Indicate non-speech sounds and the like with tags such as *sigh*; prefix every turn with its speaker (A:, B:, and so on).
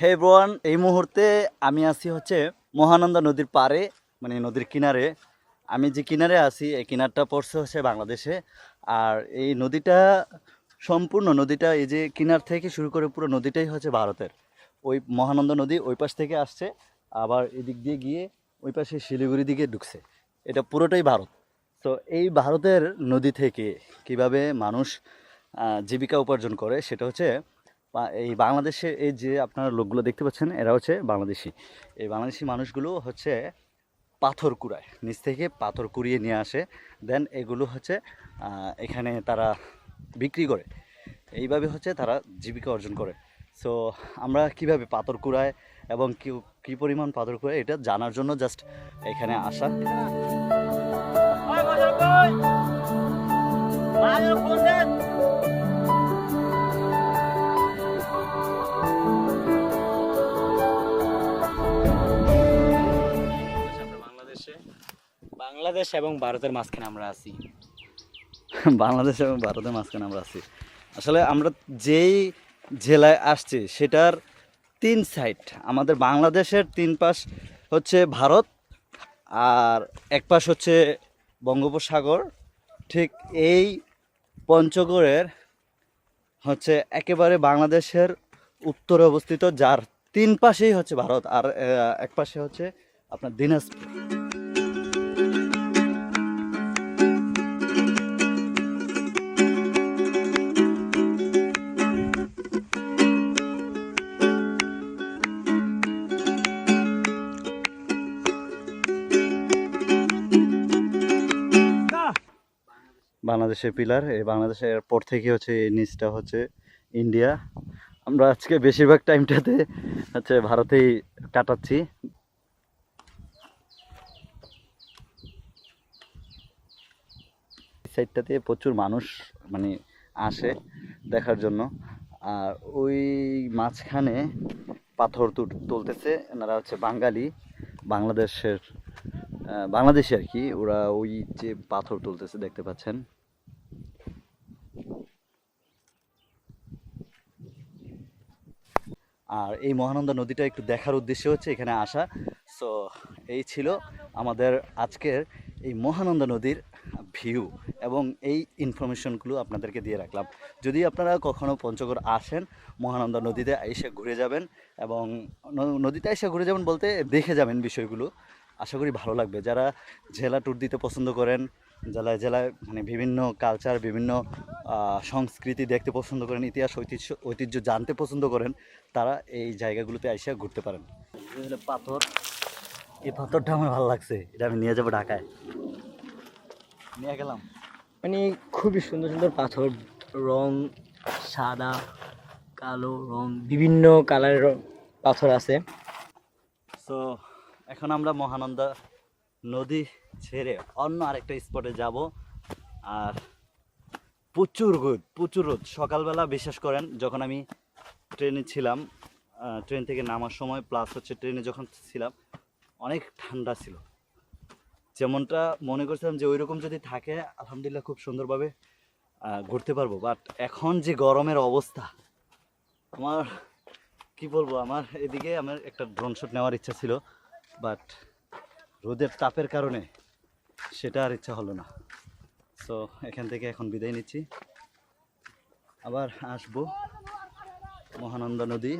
A: হে ব্রোয়ান এই মুহূর্তে আমি আছি হচ্ছে মহানন্দা নদীর পাড়ে মানে নদীর কিনারে। আমি যে কিনারে আছি, এই কিনারটা পড়ছে হচ্ছে বাংলাদেশে। আর এই নদীটা সম্পূর্ণ নদীটা, এই যে কিনার থেকে শুরু করে পুরো নদীটাই হচ্ছে ভারতের। ওই মহানন্দা নদী ওই পাশ থেকে আসছে, আবার এদিক দিয়ে গিয়ে ওই পাশে শিলিগুড়ি দিকে ঢুকছে। এটা পুরোটাই ভারত। তো এই ভারতের নদী থেকে কীভাবে মানুষ জীবিকা উপার্জন করে, সেটা হচ্ছে এই বাংলাদেশে এই যে আপনারা লোকগুলো দেখতে পাচ্ছেন, এরা হচ্ছে বাংলাদেশি। এই বাংলাদেশি মানুষগুলো হচ্ছে পাথর কুড়ায়। নিচ থেকে পাথর কুড়িয়ে নিয়ে আসে। দেন এগুলো হচ্ছে এখানে তারা বিক্রি করে। এইভাবে হচ্ছে তারা জীবিকা অর্জন করে। সো আমরা কীভাবে পাথর কুড়ায় এবং কি কী পরিমাণ পাথর কুড়ায়, এটা জানার জন্য জাস্ট এখানে আসা।
B: বাংলাদেশ এবং ভারতের মাঝখানে আমরা আছি। *laughs*
A: বাংলাদেশ এবং ভারতের মাঝখানে আমরা আছি। আসলে আমরা যেই জেলায় আসছি, সেটার তিন সাইড আমাদের বাংলাদেশের তিন পাশ হচ্ছে ভারত, আর এক পাশ হচ্ছে বঙ্গোপসাগর। ঠিক এই পঞ্চগড়ের হচ্ছে একেবারে বাংলাদেশের উত্তরে অবস্থিত, যার তিন পাশেই হচ্ছে ভারত, আর এক পাশে হচ্ছে আপনার দিনাজপুর। বাংলাদেশের পিলার, এই বাংলাদেশের পর থেকে হচ্ছে এই নিচটা হচ্ছে ইন্ডিয়া আমরা আজকে বেশিরভাগ টাইমটাতে হচ্ছে ভারতেই কাটাচ্ছি। সাইডটাতে প্রচুর মানুষ মানে আসে দেখার জন্য। আর ওই মাঝখানে পাথর তুল- তুলতেছে, এনারা হচ্ছে বাঙালি, বাংলাদেশের বাংলাদেশে আর কি। ওরা ওই যে পাথর তুলতেছে, দেখতে পাচ্ছেন। আর এই মহানন্দা নদীটা একটু দেখার উদ্দেশ্য হচ্ছে এখানে আসা। সো এই ছিল আমাদের আজকের এই মহানন্দা নদীর ভিউ এবং এই ইনফরমেশনগুলো আপনাদেরকে দিয়ে রাখলাম। যদি আপনারা কখনও পঞ্চগড় আসেন, মহানন্দা নদীতে এসে ঘুরে যাবেন এবং নদীতে এসে ঘুরে যাবেন বলতে দেখে যাবেন বিষয়গুলো। আশা করি ভালো লাগবে। যারা জেলা ট্যুর দিতে পছন্দ করেন জেলায় জেলায় মানে বিভিন্ন কালচার বিভিন্ন সংস্কৃতি দেখতে পছন্দ করেন ইতিহাস ঐতিহ্য ঐতিহ্য জানতে পছন্দ করেন তারা এই জায়গাগুলোতে এসে ঘুরতে পারেন। পাথর। এই পাথরটা আমার ভালো লাগছে। এটা আমি নিয়ে যাব ঢাকায়। নিয়ে গেলাম।
B: মানে খুবই সুন্দর সুন্দর পাথর। রং সাদা কালো রং বিভিন্ন কালারের পাথর আছে।
A: সো এখন আমরা মহানন্দা নদী ছেড়ে অন্য আরেকটা স্পটে যাব। আর প্রচুর রোদ প্রচুর রোদ। সকালবেলা বিশ্বাস করেন, যখন আমি ট্রেনে ছিলাম ট্রেন থেকে নামার সময় প্লাস হচ্ছে ট্রেনে যখন ছিলাম, অনেক ঠান্ডা ছিল। যেমনটা মনে করছিলাম যে ওইরকম যদি থাকে, আলহামদুলিল্লাহ খুব সুন্দরভাবে ঘুরতে পারব। বাট এখন যে গরমের অবস্থা, আমার, কি বলব, আমার এদিকে আমার একটা ড্রোন শট নেওয়ার ইচ্ছা ছিল। বাট রোদের তাপের কারণে সেটা আর ইচ্ছা হলো না। সো এখান থেকে এখন বিদায় নিচ্ছি। আবার আসব মহানন্দা নদী।